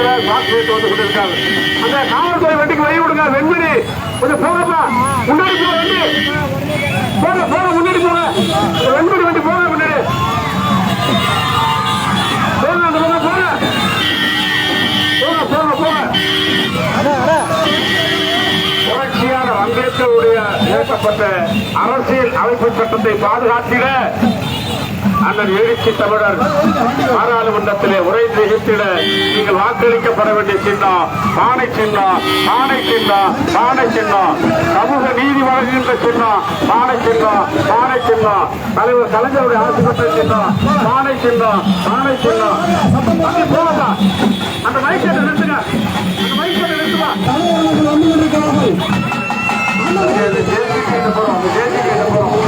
வீரர் வாக்கு வைத்து வந்து கொண்டிருக்காங்க அந்த காவல்துறை வண்டிக்கு வழி விடுங்க வெண்மணி. கொஞ்சம் போங்கப்பா. முன்னாடி போக வண்டி. போங்க போங்க முன்னாடி போங்க. அந்த வெண்மணி வண்டி போங்க முன்னாடி. போங்க அந்த பக்கம் போங்க. போங்க போங்க போங்க. புரட்சியான அம்பேத்கருடைய இயக்கப்பட்ட அரசியல் அமைப்பு சட்டத்தை பாதுகாத்திட அண்ணன் எழுச்சி தமிழர் பாராளுமன்றத்திலே உரை நிகழ்த்திட நீங்கள் வாக்களிக்கப்பட வேண்டிய சின்னம். பானை சின்னம் பானை சின்னம் பானை சின்னம். சமூக நீதி வழங்குகின்ற சின்னம். பானை சின்னம் பானை சின்னம். தலைவர் கலைஞருடைய அரசு பெற்ற சின்னம். பானை சின்னம் பானை சின்னம். அப்படி போகப்பா அந்த மைக்கை நிறுத்துங்க. அந்த மைக்கை நிறுத்துமா? அந்த ஜேசிக்கு போறோம். அந்த ஜேசிக்கு போறோம்.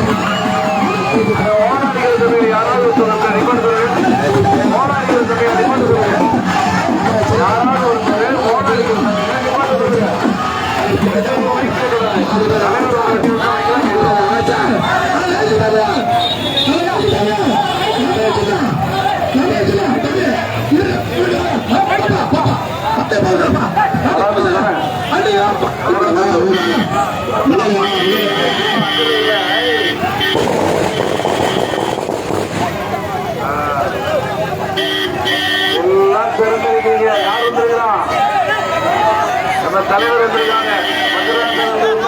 தலைவர் வந்திருக்காங்க. மதுராந்தகர்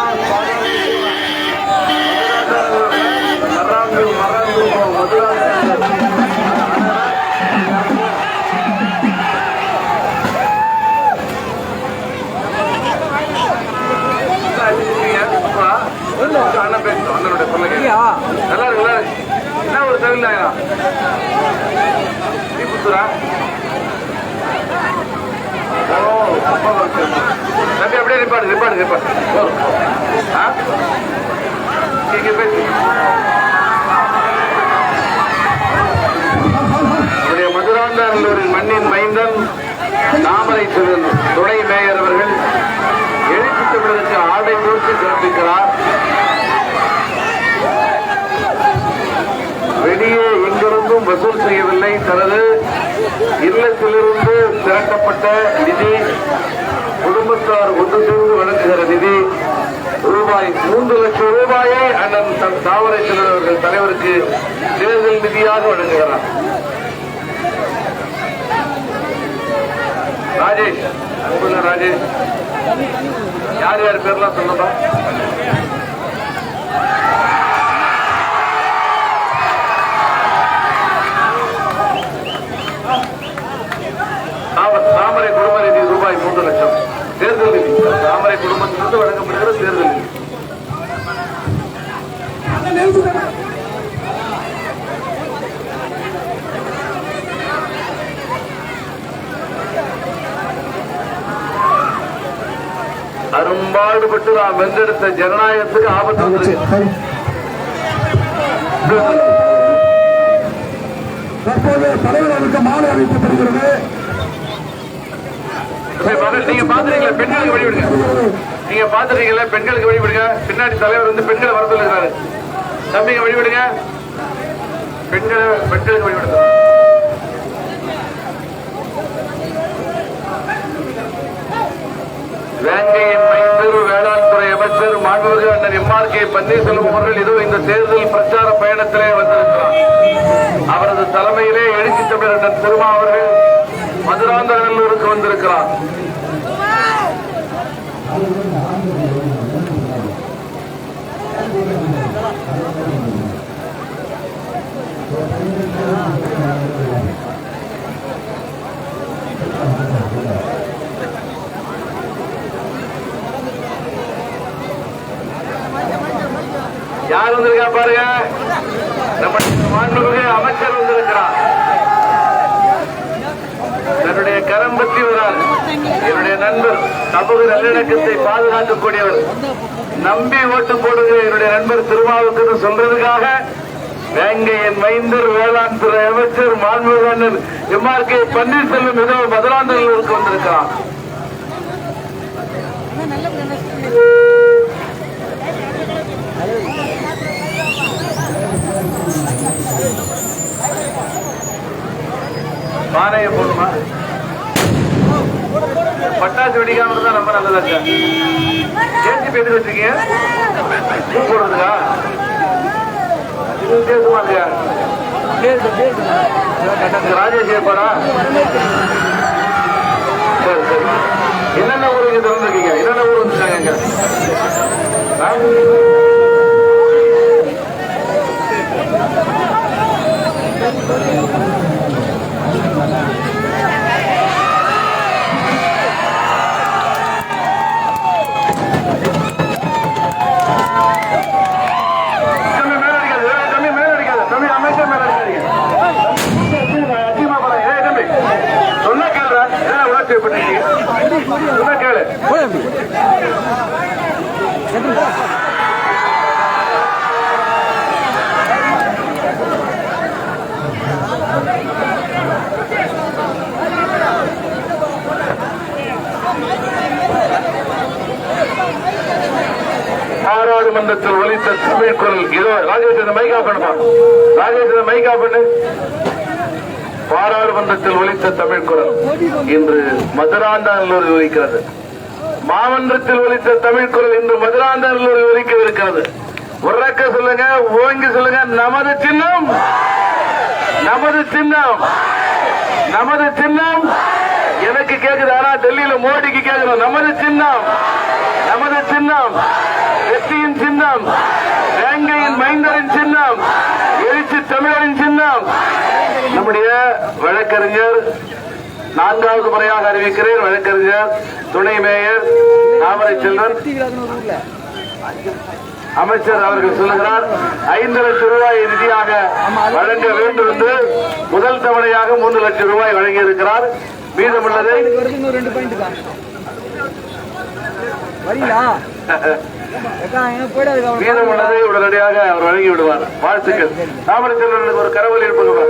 மதுராந்தகர். அண்ணன் பேசணும் அண்ணனுடைய சொல்லுங்க நல்லா இருக்குல்ல என்ன ஒரு நாயகம் தீபுத்துரா ஓ அப்பா அப்படியே நிப்பாடு நிப்பாடு நிப்பாடு. ஆ? நம்முடைய மதுராந்தகல்லூரின் மண்ணின் மைந்தன் தாமரை சிவன் துணை மேயர் அவர்கள் எழுத்து தமிழருக்கு ஆடை போட்டு சிறப்பிக்கிறார். வெளியே எங்கிருந்தும் வசூல் செய்யவில்லை. தனது இல்லத்திலிருந்து திரட்டப்பட்ட நிதி குடும்பத்தார் ஒன்று சேர்ந்து வழங்குகிற நிதி ரூபாய் மூன்று லட்சம் ரூபாயை அண்ணன் தன் தாவரை அவர்கள் தலைவருக்கு தேர்தல் நிதியாக வழங்குகிறார். ராஜேஷ் ராஜேஷ்? யார் யார் பேர்லாம் சொல்லணும் தாம- தாமரை குடும்ப நிதி ரூபாய் மூன்று லட்சம் தேர்தல் நிதி தாமரை குடும்பத்திலிருந்து வழங்கப்படுகிற தேர்தல் நிதி அரும்பாடுபட்டு நாம் வென்றெடுத்த ஜனநாயகத்துக்கு ஆபத்து தற்போது தலைவர் அவருக்கு மாலை நீங்க பாத்துறீங்களா பெண்களுக்கு வழிவிடுங்க. நீங்க பாத்துறீங்களா பெண்களுக்கு வழிவிடுங்க. பின்னாடி தலைவர் வந்து பெண்களை வர சொல்லுகிறாரு தம்பிங்க வழிவிடுங்க. பெண்களை பெண்களுக்கு வழிவிடுங்க. வேங்கையின் மாண்புமிகு அண்ணன் எம்ஆர் கே பன்னீர்செல்வம் அவர்கள் இதோ இந்த தேர்தல் பிரச்சார பயணத்திலே வந்திருக்கிறார். அவரது தலைமையிலே எழுச்சி தமிழர் அண்ணன் திருமா அவர்கள் மதுராந்தகல்லூருக்கு வந்திருக்கிறார். யார் வந்திருக்கா பாருங்க? நம்ம மாண்புமிகு அமைச்சர் வந்திருக்கிறார். தன்னுடைய கரம் பற்றி வரார் என்னுடைய நண்பர் சமூக நல்லிணக்கத்தை பாதுகாக்கக்கூடியவர். நம்பி ஓட்டு போடுகிற என்னுடைய நண்பர் திருமாவுக்கு சொல்றதுக்காக வேங்கையின் மைந்தர் வேளாண் துறை அமைச்சர் மாண்புமிகு எம்ஆர் கே பன்னீர்செல்வம் மிகவும் மதுராந்தகருக்கு வந்திருக்கிறார். பானையை போடுமா? பட்டாசு வெடிக்காம இருந்தா ரொம்ப நல்லதா நல்லதாச்சா ஜேசிபி பேசி வச்சிருக்கீங்க? பூ போடுறதுக்கா? இது வித்தியாசமா ராஜேஷ் ஏற்பாடா சரி சரி. என்னென்ன ஊருக்கு திறந்துருக்கீங்க? என்னென்ன ஊர் வந்துருக்காங்க இங்க? Yeah. பாராளுமன்றத்தில் ஒலித்த தமிழ் குரல் இதோ ராஜேஷ் மைகா பண்ணுமா ராஜேஷ் மைகா பண்ணு. பாராளுமன்றத்தில் ஒலித்த தமிழ் குரல் இன்று மதுராந்தகல்லூரில் ஒலிக்கிறது. மாமன்றத்தில் ஒலித்த தமிழ் குரல் இன்று மதுராந்தகல்லூரில் ஒலிக்க இருக்கிறது உறக்க சொல்லுங்க ஓங்கி சொல்லுங்க நமது சின்னம். நமது சின்னம். நமது சின்னம். எனக்கு கேக்குது ஆனா டெல்லியில மோடிக்கு கேக்குறோம் நமது சின்னம். நமது சின்னம். சின்னம். வேங்கையின் மைந்தரின் சின்னம். எழுச்சி தமிழரின் சின்னம். நம்முடைய வழக்கறிஞர் நான்காவது முறையாக அறிவிக்கிறேன். வழக்கறிஞர் துணை மேயர் தாமரை செல்வன். அமைச்சர் அவர்கள் சொல்லுகிறார் ஐந்து லட்சம் ரூபாய் நிதியாக வழங்க வேண்டும் என்று முதல் தவணையாக மூன்று லட்சம் ரூபாய் வழங்கியிருக்கிறார். மீதமுள்ளதை வருது உள்ளதை உடனடியாக அவர் வழங்கி விடுவார். வாழ்த்துக்கள். தாமரை ஒரு கரவல் எழுப்புங்க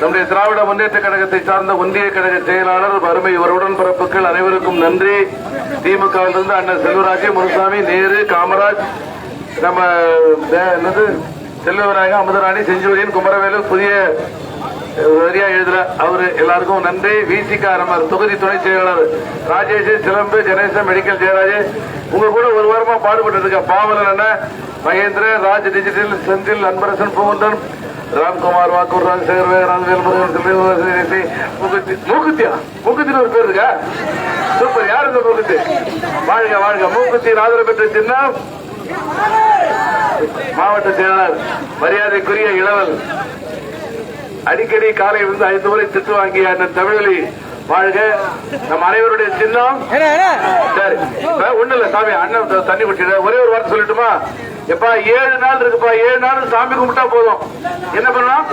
நம்முடைய திராவிட முன்னேற்ற கழகத்தை சார்ந்த ஒன்றிய கழக செயலாளர் வறுமை இவருடன் பிறப்புகள் அனைவருக்கும் நன்றி. திமுகவிலிருந்து அண்ணன் செல்வராஜ் முனுசாமி நேரு காமராஜ் நம்ம என்னது செல்வராக அமுதராணி செஞ்சுவரியன் குமரவேலு புதிய வரியா எழுதுற அவரு எல்லாருக்கும் நன்றி. விசிகா நம்ம தொகுதி துணை செயலாளர் ராஜேஷ் சிலம்பு கணேசன் மெடிக்கல் ஜெயராஜ். உங்க கூட ஒரு வாரமா பாடுபட்டு இருக்க பாவலன் அண்ணன் மகேந்திர ராஜ் டிஜிட்டல் செந்தில் அன்பரசன் புகுந்தன் ராம்குமார் வாக்கூர் ராஜசேகர் வேகராஜ் மூக்குத்தி மூக்குத்தியா? மூக்குத்தின்னு ஒரு பேர் இருக்கா? சூப்பர். யார் இந்த மூக்குத்தி? வாழ்க வாழ்க. மூக்குத்தி ஆதரவு பெற்ற சின்னம் மாவட்ட செயலாளர் மரியாதைக்குரிய இளவல் அடிக்கடி காலை இருந்து ஐந்து முறை திட்டு வாங்கிய அண்ணன் தமிழலி வாழ்க. நம் அனைவருடைய சின்னம். சரி. ஒண்ணு இல்ல சாமி அண்ணன் தண்ணி குடிச்சிட ஒரே ஒரு வார்த்தை சொல்லட்டுமா? எப்பா ஏழு நாள் இருக்குப்பா ஏழு நாள் சாமி கும்பிட்டா போதும். என்ன பண்ணலாம்?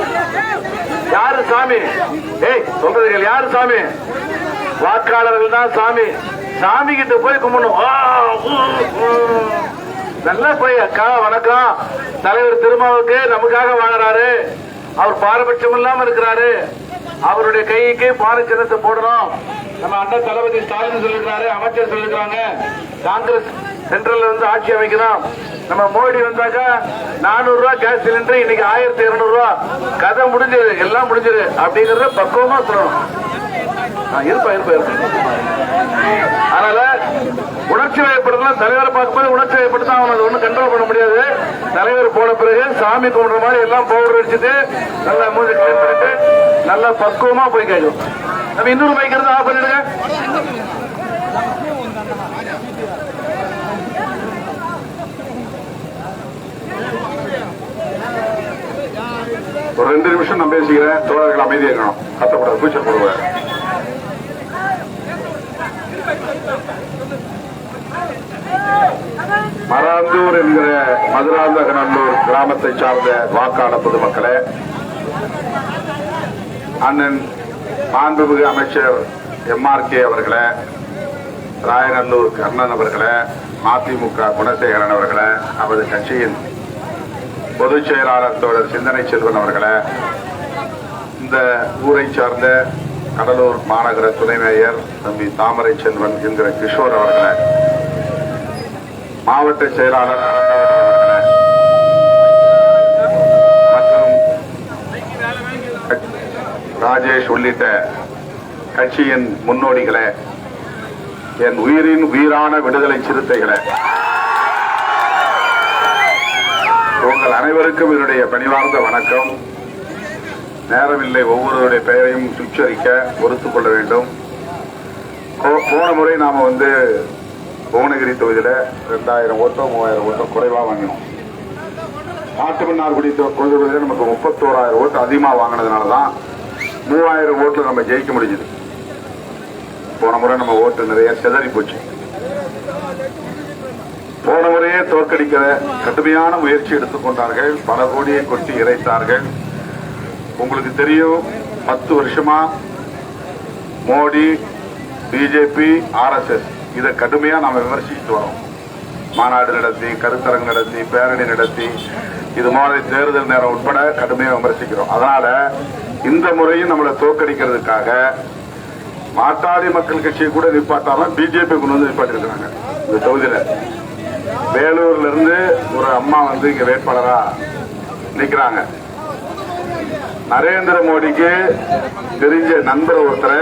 யாரு சாமி? ஏய் சொல்றது யாரு சாமி? வாக்காளர்கள் தான் சாமி. சாமி கிட்ட போய் கும்பிடணும். நல்லா போய் அக்கா வணக்கம். தலைவர் திருமாவுக்கு நமக்காக வாங்குறாரு அவர் பாரபட்சம் இல்லாம இருக்கிறாரு. அவருடைய கைக்கு பார சின்னத்தை போடணும். நம்ம அண்ணன் தளபதி ஸ்டாலின் சொல்லிருக்கிறாரு அமைச்சர் சொல்லிருக்காங்க காங்கிரஸ் சென்ட்ரல்ல வந்து ஆட்சி அமைக்கணும். நம்ம மோடி வந்தாக்கா நானூறு ரூபாய் கேஸ் சிலிண்டர் இன்னைக்கு ஆயிரத்தி இருநூறு ரூபாய் கதை முடிஞ்சது எல்லாம் முடிஞ்சது அப்படிங்கறத பக்குவமா சொல்லணும். இருப்பா இருப்பா இருப்பா. அதனால உணர்ச்சி வயப்படுத்தலாம் தலைவரை பார்க்கும்போது உணர்ச்சி வயப்படுத்தா அவன் அதை ஒன்றும் கண்ட்ரோல் பண்ண முடியாது. தலைவர் போன பிறகு சாமி கும்பிடுற மாதிரி எல்லாம் பவுடர் அடிச்சுட்டு நல்லா மூஞ்சி கிளீன் பண்ணிட்டு நல்லா பக்குவமா போய் கேட்கும். நம்ம இன்னொரு மைக் இருந்து ஆஃப் பண்ணிடுங்க. ஒரு ரெண்டு நிமிஷம் நான் பேசிக்கிறேன். தோழர்கள் அமைதியாக இருக்கணும். கத்தக்கூடாது கூச்சல் போடுவேன் மராந்தூர் என்கிற மதுராந்தகநல்லூர் கிராமத்தை சார்ந்த வாக்காளர் பொதுமக்களே அண்ணன் மாண்புமிகு அமைச்சர் எம்ஆர்கே அவர்களே ராயநல்லூர் கர்ணன் அவர்களே மதிமுக குணசேகரன் அவர்களே நமது கட்சியின் பொதுச் செயலாளர் தோழர் சிந்தனை செல்வன் அவர்களே இந்த ஊரை சார்ந்த கடலூர் மாநகர துணை மேயர் தம்பி தாமரை செல்வன் என்கிற கிஷோர் அவர்களை மாவட்ட செயலாளர் மற்றும் ராஜேஷ் உள்ளிட்ட கட்சியின் முன்னோடிகளை என் உயிரின் உயிரான விடுதலை சிறுத்தைகளை உங்கள் அனைவருக்கும் என்னுடைய பணிவார்ந்த வணக்கம். நேரமில்லை ஒவ்வொருவருடைய பெயரையும் உச்சரிக்க பொறுத்துக் கொள்ள வேண்டும். போன முறை நாம வந்து புவனகிரி தொகுதியில ரெண்டாயிரம் ஓட்டோ மூவாயிரம் ஓட்டோ குறைவா வாங்கினோம். நாட்டுமன்னார்குடி தொ- தொகுதியில நமக்கு முப்பத்தோராயிரம் ஓட்டு அதிகமா வாங்கினதுனால தான் மூவாயிரம் ஓட்டுல நம்ம ஜெயிக்க முடிஞ்சது. போன முறை நம்ம ஓட்டு நிறைய செதறி போச்சு. போன முறையே தோற்கடிக்கிற கடுமையான முயற்சி எடுத்துக்கொண்டார்கள் பல கோடியை கொட்டி இறைத்தார்கள். உங்களுக்கு தெரியும் பத்து வருஷமா மோடி பிஜேபி ஆர்எஸ்எஸ் இதை கடுமையா நாம விமர்சித்து வரோம். மாநாடு நடத்தி கருத்தரங்கு நடத்தி பேரணி நடத்தி இது மாதிரி தேர்தல் நேரம் உட்பட கடுமையா விமர்சிக்கிறோம். அதனால இந்த முறையும் நம்மளை தோற்கடிக்கிறதுக்காக மாட்டாளி மக்கள் கட்சியை கூட நிப்பாட்டாலும் பிஜேபி கொண்டு வந்து நிப்பாட்டிருக்கிறாங்க இந்த தொகுதியில. வேலூர்ல இருந்து ஒரு அம்மா வந்து இங்க வேட்பாளரா நிக்கிறாங்க. நரேந்திர மோடிக்கு தெரிஞ்ச நண்பர் ஒருத்தரை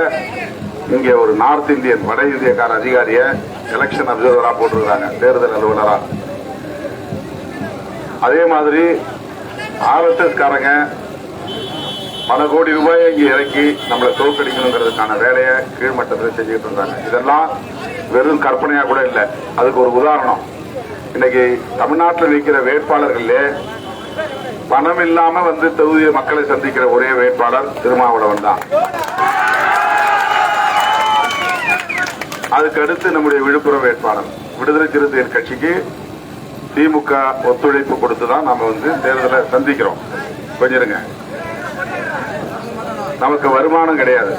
இங்கே ஒரு நார்த் இந்தியன் வட இந்தியக்கார அதிகாரிய எலெக்ஷன் அப்சர்வரா போட்டிருக்காங்க தேர்தல் அலுவலரா. அதே மாதிரி ஆர்எஸ்எஸ் காரங்க பல கோடி ரூபாயை இங்கே இறக்கி நம்மளை தோற்கடிக்கணுங்கிறதுக்கான வேலையை கீழ்மட்டத்தில் செஞ்சுக்கிட்டு இருந்தாங்க. இதெல்லாம் வெறும் கற்பனையா கூட இல்லை. அதுக்கு ஒரு உதாரணம். இன்னைக்கு தமிழ்நாட்டில் நிற்கிற வேட்பாளர்களே பணம் இல்லாம வந்து தொகுதி மக்களை சந்திக்கிற ஒரே வேட்பாளர் திருமாவளவன் தான். அதுக்கு அடுத்து நம்முடைய விழுப்புரம் வேட்பாளர். விடுதலை சிறுத்தைகள் கட்சிக்கு திமுக ஒத்துழைப்பு கொடுத்து தான் நாம வந்து தேர்தலை சந்திக்கிறோம். கொஞ்சிருங்க நமக்கு வருமானம் கிடையாது.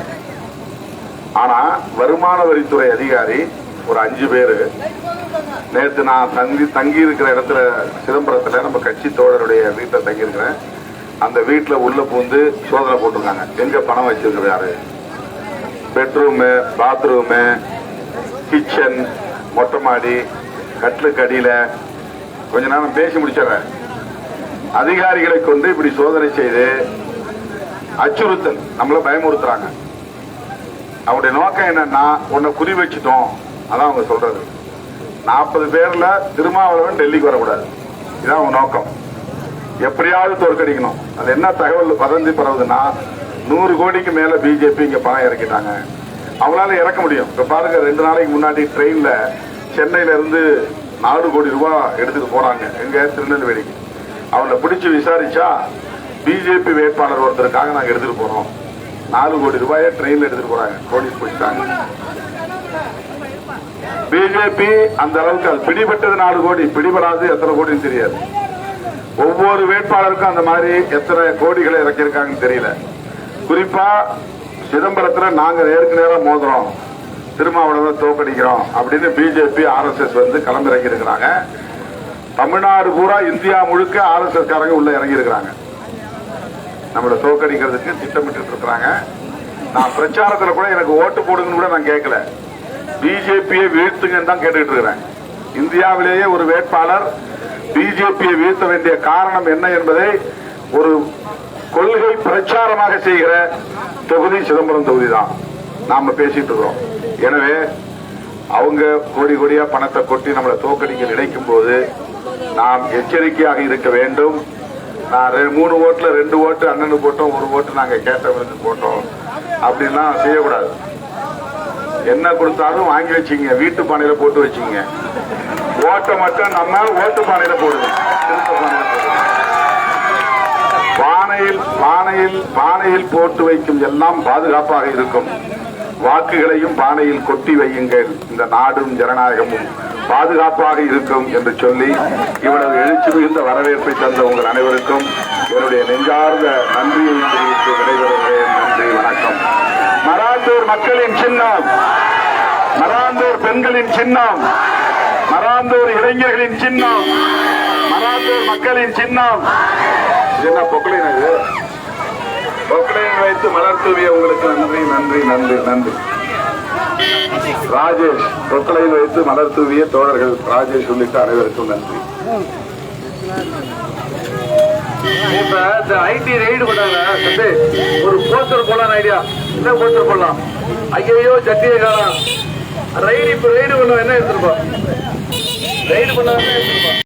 ஆனா வருமான வரித்துறை அதிகாரி ஒரு அஞ்சு பேரு நேற்று நான் தங்கி தங்கி இருக்கிற இடத்துல சிதம்பரத்தில் நம்ம கட்சி தோழருடைய வீட்டில் தங்கியிருக்கிறேன். அந்த வீட்டில் உள்ள பூந்து சோதனை போட்டிருக்காங்க. எங்க பணம் வச்சிருக்கிறாரு? பெட்ரூமு பாத்ரூமு கிச்சன் மொட்டை மாடி கட்டிலுக்கு அடியில கொஞ்ச நேரம் பேசி முடிச்சிடுறேன். அதிகாரிகளை கொண்டு இப்படி சோதனை செய்து அச்சுறுத்தல் நம்மள பயமுறுத்துறாங்க. அவருடைய நோக்கம் என்னன்னா உன்னை குறி வச்சுட்டோம். அதான் அவங்க சொல்றது. நாற்பது பேர்ல திருமாவளவன் டெல்லிக்கு வரக்கூடாது. இதான் அவங்க நோக்கம். எப்படியாவது தோற்கடிக்கணும். அது என்ன தகவல் வதந்தி பரவுதுன்னா நூறு கோடிக்கு மேல பிஜேபி இங்க பணம் இறக்கிட்டாங்க. அவங்களால இறக்க முடியும். இப்ப பாருங்க ரெண்டு நாளைக்கு முன்னாடி ட்ரெயின்ல சென்னையில இருந்து நாலு கோடி ரூபாய் எடுத்துட்டு போறாங்க எங்க திருநெல்வேலிக்கு. அவங்கள பிடிச்சு விசாரிச்சா பிஜேபி வேட்பாளர் ஒருத்தருக்காக நாங்க எடுத்துட்டு போறோம். நாலு கோடி ரூபாயை ட்ரெயின்ல எடுத்துட்டு போறாங்க போலீஸ் பிடிச்சிட்டாங்க பிஜேபி அந்த அளவுக்கு அது பிடிபட்டது நாலு கோடி பிடிபடாது எத்தனை கோடின்னு தெரியாது. ஒவ்வொரு வேட்பாளருக்கும் அந்த மாதிரி எத்தனை கோடிகளை இறக்கியிருக்காங்கன்னு தெரியல. குறிப்பா சிதம்பரத்தில் நாங்கள் நேருக்கு நேரம் மோதுறோம். திருமாவளவன் தோக்கடிக்கிறோம் அப்படின்னு பிஜேபி ஆர்எஸ்எஸ் வந்து களமிறங்கி இருக்கிறாங்க தமிழ்நாடு பூரா இந்தியா முழுக்க ஆர்எஸ்எஸ் காரங்க உள்ள இறங்கி இருக்கிறாங்க நம்மளை தோக்கடிக்கிறதுக்கு திட்டமிட்டு இருக்கிறாங்க. நான் பிரச்சாரத்தில் கூட எனக்கு ஓட்டு போடுங்கன்னு கூட நான் கேட்கல. பிஜேபியை வீழ்த்துங்கன்னு தான் கேட்டுக்கிட்டு இருக்கிறேன். இந்தியாவிலேயே ஒரு வேட்பாளர் பிஜேபியை வீழ்த்த வேண்டிய காரணம் என்ன என்பதை ஒரு கொள்கை பிரச்சாரமாக செய்கிற தொகுதி சிதம்பரம் தொகுதி தான் நாம பேசிட்டு இருக்கிறோம். எனவே அவங்க கோடி கோடியா பணத்தை கொட்டி நம்மளை தோக்கடிக்க நினைக்கும் போது நாம் எச்சரிக்கையாக இருக்க வேண்டும். நான் மூணு ஓட்டுல ரெண்டு ஓட்டு அண்ணனு போட்டோம் ஒரு ஓட்டு நாங்க கேட்டவருக்கு போட்டோம். அப்படின்லாம் செய்யக்கூடாது. என்ன கொடுத்தாலும் வாங்கி வச்சுங்க வீட்டு பானையில போட்டு வச்சுங்க. ஓட்டை மட்டும் நம்ம ஓட்டு பானையில போடுவோம் திருத்த பானையில போடுவோம். பானையில் பானையில் போட்டு வைக்கும் எல்லாம் பாதுகாப்பாக இருக்கும். வாக்குகளையும் பானையில் கொட்டி வையுங்கள். இந்த நாடும் ஜனநாயகமும் பாதுகாப்பாக இருக்கும் என்று சொல்லி இவ்வளவு எழுச்சி மிகுந்த வரவேற்பை தந்த உங்கள் அனைவருக்கும் என்னுடைய நெஞ்சார்ந்த நன்றியை தெரிவித்து விடைபெறுகிறேன். நன்றி வணக்கம். மராந்தூர் மக்களின் சின்னம். மராந்தூர் பெண்களின் சின்னம். மராந்தூர் இளைஞர்களின் சின்னம். மராந்தூர் மக்களின் சின்னம். என்ன பொக்கலின் இது வைத்து மலர் தூவிய உங்களுக்கு நன்றி நன்றி நன்றி நன்றி. ராஜேஷ் பொக்கலையில் வைத்து மலர் தூவிய தோழர்கள் ராஜேஷ் உள்ளிட்ட அனைவருக்கும் நன்றி. இப்ப இந்த ஐடி ரைடு பண்ணாங்க ஒரு போஸ்டர் போடலாம் ஐடியா என்ன போஸ்டர் போடலாம்? ஐயோ சட்டியை காலம் ரைடு இப்ப ரைடு பண்ண என்ன எடுத்துருப்போம்? ரைடு பண்ண என்ன எடுத்துருப்போம்?